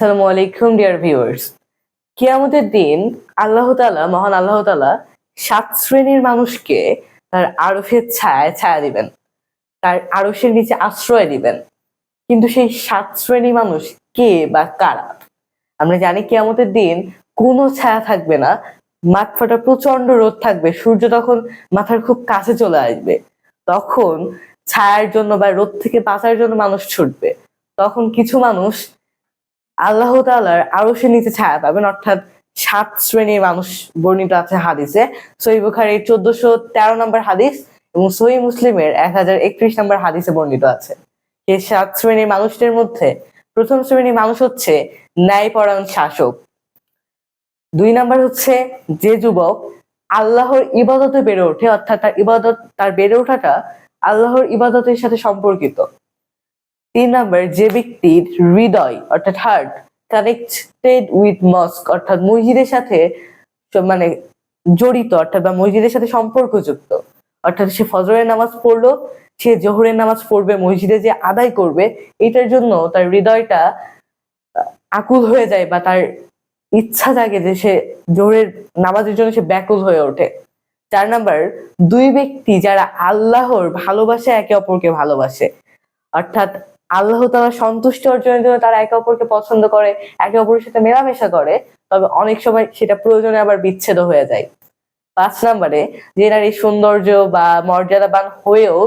আসসালামু আলাইকুম dear viewers কিয়ামতের দিন আল্লাহ তাআলা, মহান আল্লাহ তাআলা সাত শ্রেণির মানুষকে তার আরফের ছায়ায় ছায়া দিবেন। তার আরশের নিচে আশ্রয় দিবেন। কিন্তু সেই সাত শ্রেণি মানুষ কে বা কারা? আমরা জানি কিয়ামতের দিন কোনো ছায়া থাকবে না। মাঠ ফাটা প্রচণ্ড রোদ থাকবে। সূর্য তখন মাথার খুব কাছে চলে আসবে। তখন ছায়ার জন্য বা রোদ থেকে বাঁচার জন্য মানুষ ছুটবে। তখন কিছু মানুষ আল্লাহ তাআলার আরশের নিচে ছায়া পাবেন, অর্থাৎ সাত শ্রেণির মানুষ বর্ণিত আছে হাদিসে। সহি বুখারীর চোদ্দশো তেরো নম্বর হাদিস এবং সহি মুসলিমের এক হাজার একত্রিশ নম্বর হাদিসে বর্ণিত আছে। এই সাত শ্রেণির মানুষদের মধ্যে প্রথম শ্রেণির মানুষ হচ্ছে ন্যায়পরায়ণ শাসক। দুই নাম্বার হচ্ছে যে যুবক আল্লাহর ইবাদতে বেড়ে ওঠে, অর্থাৎ তার ইবাদত, তার বেড়ে ওঠাটা আল্লাহর ইবাদতের সাথে সম্পর্কিত। তিন নাম্বার যে ব্যক্তির হৃদয়, অর্থাৎ হার্ট কানেক্টেড উইথ মস্ক অর্থাৎ মসজিদের সাথে মানে জড়িত, অর্থাৎ বা মসজিদের সাথে সম্পর্কযুক্ত। অর্থাৎ সে ফজরের নামাজ পড়ল, সে জোহরের নামাজ পড়বে, মসজিদে যে আদায় করবে, এটার জন্য তার হৃদয়টা আকুল হয়ে যায় বা তার ইচ্ছা জাগে যে সে জোহরের নামাজের জন্য সে ব্যাকুল হয়ে ওঠে। চার নাম্বার দুই ব্যক্তি যারা আল্লাহর ভালোবাসে একে অপরকে ভালোবাসে, অর্থাৎ আল্লাহ তারা সন্তুষ্ট অর্জনের জন্য তারা একে অপরকে পছন্দ করে, একে অপরের সাথে মেলামেশা করে, তবে অনেক সময় সেটা প্রয়োজনে আবার বিচ্ছেদ হয়ে যায়। পাঁচ নাম্বারে, যে নারী সৌন্দর্য বা মর্যাদাবান হয়েও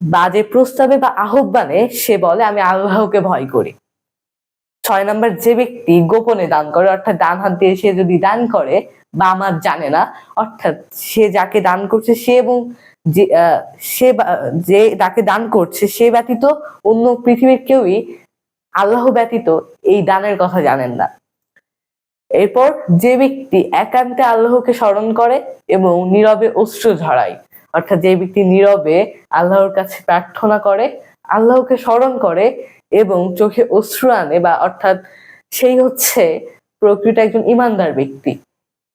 বাজে প্রস্তাবে বা আহ্বানে সে বলে, আমি আল্লাহকে ভয় করি। ছয় নম্বর যে ব্যক্তি গোপনে দান করে, অর্থাৎ ডান হাত দিয়ে সে যদি দান করে, বা আমার জানে না, অর্থাৎ সে যাকে দান করছে, সে এবং সে যে তাকে দান করছে, সে ব্যতীত অন্য পৃথিবীর কেউই আল্লাহ ব্যতীত এই দানের কথা জানেন না। এরপর যে ব্যক্তি একান্তে আল্লাহকে স্মরণ করে এবং নীরবে অশ্রু ঝরায়, অর্থাৎ যে ব্যক্তি নীরবে আল্লাহর কাছে প্রার্থনা করে, আল্লাহকে স্মরণ করে এবং চোখে অশ্রু আনে বা অর্থাৎ সেই হচ্ছে প্রকৃত একজন ইমানদার ব্যক্তি।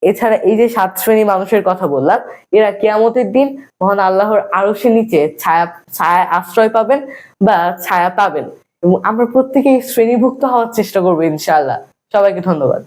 এছাড়া এই যে সাত শ্রেণি মানুষের কথা বললাম, এরা কেয়ামতের দিন মহান আল্লাহর আরশের নিচে ছায়া ছায়া আশ্রয় পাবেন বা ছায়া পাবেন। এবং আমরা প্রত্যেকেই শ্রেণীভুক্ত হওয়ার চেষ্টা করব ইনশাআল্লাহ। সবাইকে ধন্যবাদ।